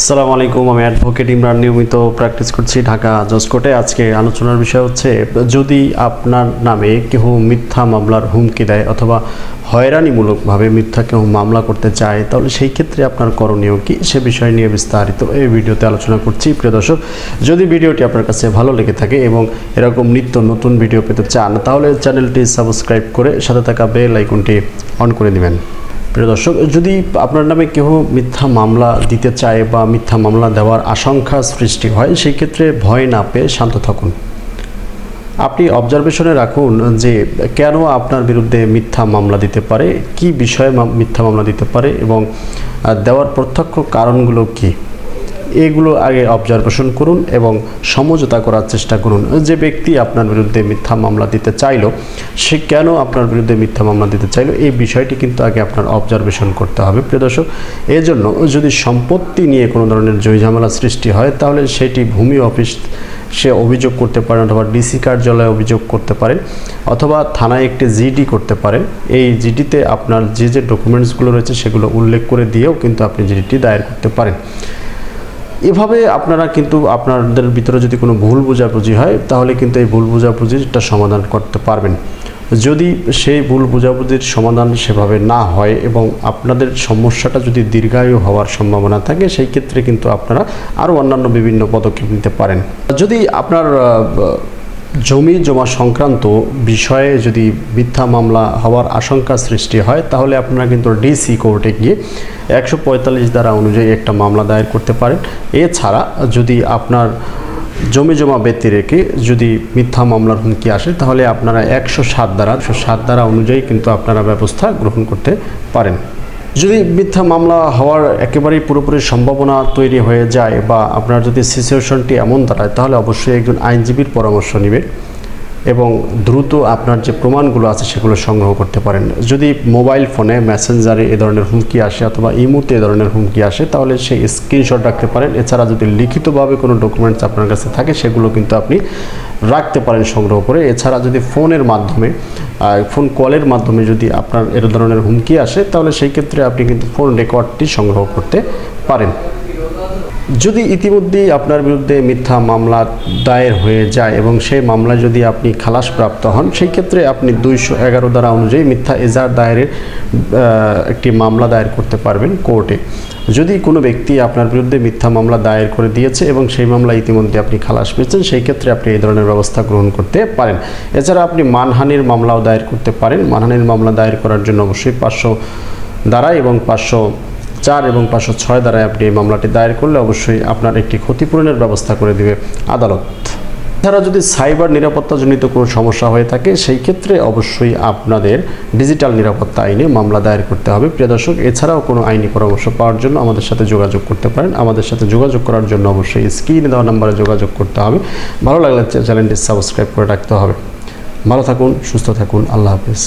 আসসালামু আলাইকুম, আমি অ্যাডভোকেট ইমরান নিয়মিত প্র্যাকটিস করছি ঢাকা জজ কোর্টে আজকে আলোচনার বিষয় হচ্ছে, যদি আপনার নামে কেউ মিথ্যা মামলার হুমকি দেয় অথবা হয়রানিমূলকভাবে মিথ্যা কেউ মামলা করতে চায়, তাহলে সেই ক্ষেত্রে আপনার করণীয় কি? সে বিষয় নিয়ে বিস্তারিত এই ভিডিওতে আলোচনা করছি। প্রিয় দর্শক, যদি ভিডিওটি আপনার কাছে ভালো লেগে থাকে এবং এরকম নিত্য নতুন ভিডিও পেতে চান, তাহলে চ্যানেলটি সাবস্ক্রাইব করে সাথে থাকা বেল আইকনটি অন করে দিবেন। প্রিয় দর্শক, যদি আপনার নামে কেউ মিথ্যা মামলা দিতে চায় বা মিথ্যা মামলা দেওয়ার আশঙ্কা সৃষ্টি হয়, সেই ক্ষেত্রে ভয় না পেয়ে শান্ত থাকুন। আপনি অবজারভেশনে রাখুন যে কেন আপনার বিরুদ্ধে মিথ্যা মামলা দিতে পারে, কি বিষয়ে মিথ্যা মামলা দিতে পারে এবং দেওয়ার প্রত্যক্ষ কারণগুলো কী? এগুলো আগে অবজারভেশন করুন এবং সমঝোতা করার চেষ্টা করুন। যে ব্যক্তি আপনার বিরুদ্ধে মিথ্যা মামলা দিতে চাইলো, সে কেন আপনার বিরুদ্ধে মিথ্যা মামলা দিতে চাইলো, এই বিষয়টি কিন্তু আগে আপনার অবজারভেশন করতে হবে। প্রিয় দর্শক, এজন্য যদি সম্পত্তি নিয়ে কোনো ধরনের জয় ঝামেলা সৃষ্টি হয়, তাহলে সেটি ভূমি অফিস সে অভিযোগ করতে পারেন অথবা ডিসি কার্যালয়ে অভিযোগ করতে পারে অথবা থানায় একটি জিডি করতে পারেন এই জিডিতে আপনার যে যে ডকুমেন্টসগুলো রয়েছে সেগুলো উল্লেখ করে দিয়েও কিন্তু আপনি জিডিটি দায়ের করতে পারেন। এভাবে আপনারা কিন্তু আপনাদের ভিতরে যদি কোনো ভুল বোঝাবুঝি হয়, তাহলে কিন্তু এই ভুল বোঝাবুঝিটা সমাধান করতে পারবেন। যদি সেই ভুল বোঝাবুঝির সমাধান সেভাবে না হয় এবং আপনাদের সমস্যাটা যদি দীর্ঘায়ু হওয়ার সম্ভাবনা থাকে, সেই ক্ষেত্রে কিন্তু আপনারা আরও অন্যান্য বিভিন্ন পদক্ষেপ নিতে পারেন। যদি আপনার জমি জমা সংক্রান্ত বিষয়ে যদি মিথ্যা মামলা হওয়ার আশঙ্কা সৃষ্টি হয়, তাহলে আপনারা কিন্তু ডিসি কোর্টে গিয়ে একশো পঁয়তাল্লিশ ধারা অনুযায়ী একটা মামলা দায়ের করতে পারেন। এছাড়া যদি আপনার জমি জমা ব্যক্তি রেখে যদি মিথ্যা মামলার হুমকি আসে, তাহলে আপনারা একশো সাত ধারা, একশো সাত ধারা অনুযায়ী কিন্তু আপনারা ব্যবস্থা গ্রহণ করতে পারেন। যদি মিথ্যা মামলা হওয়ার একেবারেই পুরোপুরি সম্ভাবনা তৈরি হয়ে যায় বা আপনার যদি সিচুয়েশনটি এমন দাঁড়ায়, তাহলে অবশ্যই একজন আইনজীবীর পরামর্শ নেবেন এবং দ্রুত আপনার যে প্রমাণগুলো আছে সেগুলো সংগ্রহ করতে পারেন। যদি মোবাইল ফোনে, মেসেঞ্জারে এ ধরনের হুমকি আসে অথবা ইমুতে এ ধরনের হুমকি আসে, তাহলে সেই স্ক্রিনশট রাখতে পারেন। এছাড়া যদি লিখিতভাবে কোনো ডকুমেন্টস আপনার কাছে থাকে, সেগুলো কিন্তু আপনি রাখতে পারেন সংগ্রহ করে। এছাড়া যদি ফোনের মাধ্যমে ফোন কলের মাধ্যমে যদি আপনার এর ধরনের হুমকি আসে, তাহলে সেই ক্ষেত্রে আপনি কিন্তু ফোন রেকর্ডটি সংগ্রহ করতে পারেন। যদি ইতিমধ্যেই আপনার বিরুদ্ধে মিথ্যা মামলা দায়ের হয়ে যায় এবং সেই মামলায় যদি আপনি খালাসপ্রাপ্ত হন, সেই ক্ষেত্রে আপনি দুইশো এগারো ধারা অনুযায়ী মিথ্যা এজার দায়েরের একটি মামলা দায়ের করতে পারবেন কোর্টে। যদি কোনো ব্যক্তি আপনার বিরুদ্ধে মিথ্যা মামলা দায়ের করে দিয়েছে এবং সেই মামলা ইতিমধ্যে আপনি খালাস পেয়েছেন, সেই ক্ষেত্রে আপনি এই ধরনের ব্যবস্থা গ্রহণ করতে পারেন। এছাড়া আপনি মানহানির মামলাও দায়ের করতে পারেন। মানহানির মামলা দায়ের করার জন্য অবশ্যই পাঁচশো দ্বারা এবং পাঁচশো চার এবং পাঁচশো ছয় দ্বারায় আপনি মামলাটি দায়ের করলে অবশ্যই আপনার একটি ক্ষতিপূরণের ব্যবস্থা করে দিবে আদালত। এছাড়া যদি সাইবার নিরাপত্তাজনিত কোনো সমস্যা হয়ে থাকে, সেই ক্ষেত্রে অবশ্যই আপনাদের ডিজিটাল নিরাপত্তা আইনে মামলা দায়ের করতে হবে। প্রিয় দর্শক, এছাড়াও কোনো আইনি পরামর্শ পাওয়ার জন্য আমাদের সাথে যোগাযোগ করতে পারেন। আমাদের সাথে যোগাযোগ করার জন্য অবশ্যই স্ক্রিনে দেওয়া নাম্বারে যোগাযোগ করতে হবে। ভালো লাগলে চ্যানেলটি সাবস্ক্রাইব করে রাখতে হবে। ভালো থাকুন, সুস্থ থাকুন। আল্লাহ হাফিজ।